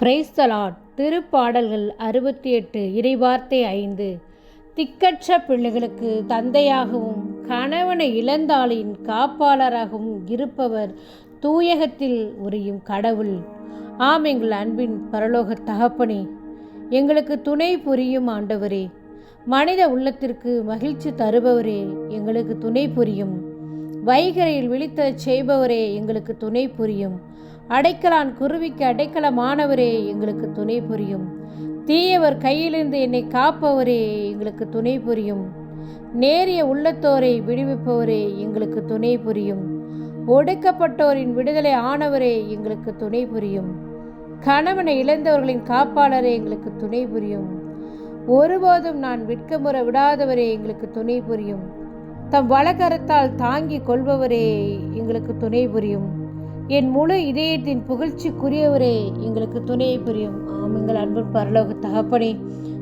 Praise the Lord திருப்பாடல்கள் அறுபத்தி எட்டு இறைவார்த்தை ஐந்து. திக்கற்ற பிள்ளைகளுக்கு தந்தையாகவும் கணவனை இழந்தாளின் காப்பாளராகவும் இருப்பவர் தூயகத்தில் உரியும் கடவுள். ஆம் எங்கள் அன்பின் பரலோக தகப்பனே எங்களுக்கு துணை புரியும் ஆண்டவரே மனித உள்ளத்திற்கு மகிழ்ச்சி தருபவரே எங்களுக்கு துணை புரியும். வைகரையில் விழித்த செய்பவரே எங்களுக்கு துணை புரியும். அடைக்கலான் குருவிக்கு அடைக்கலமானவரே எங்களுக்கு துணை புரியும். தீயவர் கையிலிருந்து என்னை காப்பவரே எங்களுக்கு துணை புரியும். நேரிய உள்ளத்தோரை விடுவிப்பவரே எங்களுக்கு துணை புரியும். ஒடுக்கப்பட்டோரின் விடுதலை ஆனவரே எங்களுக்கு துணை புரியும். கணவனை இழந்தவர்களின் காப்பாளரே எங்களுக்கு துணை புரியும். ஒருபோதும் நான் விற்கமுற விடாதவரே எங்களுக்கு துணை புரியும். தம் வழக்கரத்தால் தாங்கி கொள்பவரே எங்களுக்கு துணை புரியும். என் முழு இதயத்தின் புகழ்ச்சிக்குரியவரே எங்களுக்கு துணை புரியும். ஆம் எங்கள் அன்பு பரலோக தகப்பனே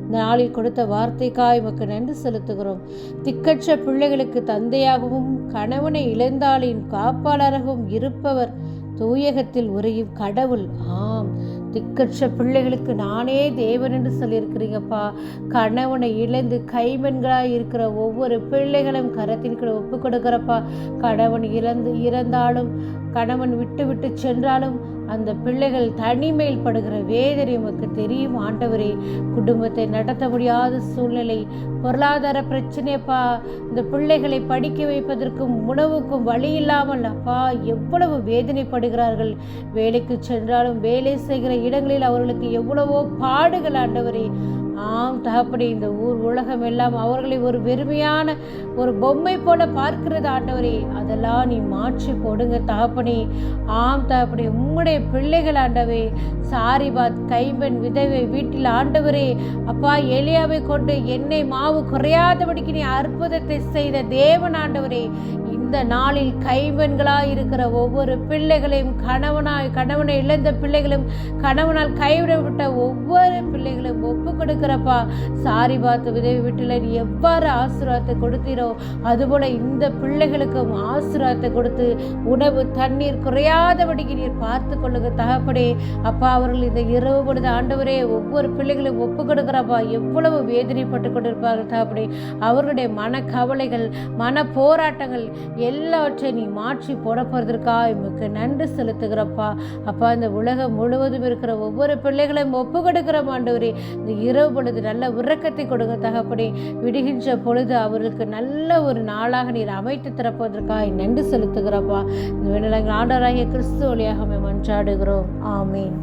இந்த நாளில் கொடுத்த வார்த்தைக்காய் உமக்கு நன்றி செலுத்துகிறோம். திக்கற்ற பிள்ளைகளுக்கு தந்தையாகவும் கணவனை இழந்தாளின் காப்பாளராகவும் இருப்பவர் தூயகத்தில் உரையும் கடவுள். ஆம் திக்கற்ற பிள்ளைகளுக்கு நானே தேவன் என்று சொல்லியிருக்கிறீங்கப்பா. கணவனை இழந்து கைமண்களாக இருக்கிற ஒவ்வொரு பிள்ளைகளும் கரத்தின் கூட ஒப்பு கொடுக்குறப்பா கணவன் இறந்து இறந்தாலும் கணவன் விட்டு விட்டு சென்றாலும் அந்த பிள்ளைகள் தனிமையில் படுகிற வேதனை உமக்கு தெரியும் ஆண்டவரே. குடும்பத்தை நடத்த முடியாத சூழ்நிலை பொருளாதார பிரச்சனைப்பா இந்த பிள்ளைகளை படிக்க வைப்பதற்கும் உணவுக்கும் வழி இல்லாமல் அப்பா எவ்வளவு வேதனைப்படுகிறார்கள். வேலைக்கு சென்றாலும் வேலை செய்கிற இடங்களில் அவர்களுக்கு எவ்வளவோ பாடுகள் ஆண்டவரே. ஆம் தகப்படி இந்த ஊர் உலகம் எல்லாம் அவர்களை ஒரு வெறுமையான ஒரு பொம்மை போல பார்க்கிறது ஆண்டவரே. அதெல்லாம் நீ மாற்றி போடுங்க தகப்பனே. ஆம் தகப்படி உம்முடைய பிள்ளைகள் ஆண்டவே சாரிபாத் கைம்பெண் விதவை வீட்டில் ஆண்டவரே. அப்பா எலியாவை கொண்டு எண்ணெய் மாவு குறையாதபடிக்கு நீ அற்புதத்தை செய்த தேவன் ஆண்டவரே. இந்த நாளில் கைவன்களாய் இருக்கிற ஒவ்வொரு பிள்ளைகளையும் கணவனாய் கணவனை இழந்த பிள்ளைகளும் கணவனால் கைவிடப்பட்ட ஒவ்வொரு பிள்ளைகளும் ஒப்பு கொடுக்கிறப்பா. சாரி பார்த்து விதவி வீட்டில் நீ எவ்வாறு ஆசீர்வாதத்தை கொடுத்தீரோ அதுபோல இந்த பிள்ளைகளுக்கும் ஆசீர்வாதத்தை கொடுத்து உணவு தண்ணீர் குறையாதபடிக்கு நீர் பார்த்து கொள்ளுங்க தகப்படே அப்பா அவர்கள் இந்த இரவு பொழுது ஆண்டவரே ஒவ்வொரு பிள்ளைகளும் ஒப்பு கொடுக்கிறப்பா. எவ்வளவு வேதனைப்பட்டு கொண்டிருப்பார்கள் தகப்படே அவர்களுடைய மன கவலைகள் மன போராட்டங்கள் எல்லாவற்றையும் நீ மாற்றி போட போகிறதுக்காக எமக்கு நன்றி செலுத்துகிறப்பா. அப்பா இந்த உலகம் முழுவதும் இருக்கிற ஒவ்வொரு பிள்ளைகளையும் ஒப்பு கொடுக்கிற ஆண்டவரே. இந்த இரவு பொழுது நல்ல உறக்கத்தை கொடுங்க தகப்படி விடுகின்ற பொழுது அவர்களுக்கு நல்ல ஒரு நாளாக நீர் அமைத்து திறப்பதற்காக நன்றி செலுத்துகிறப்பா. இந்த வேண்டிய ஆண்டவராகிய கிறிஸ்து வழியாக மன்றாடுகிறோம். ஆமீன்.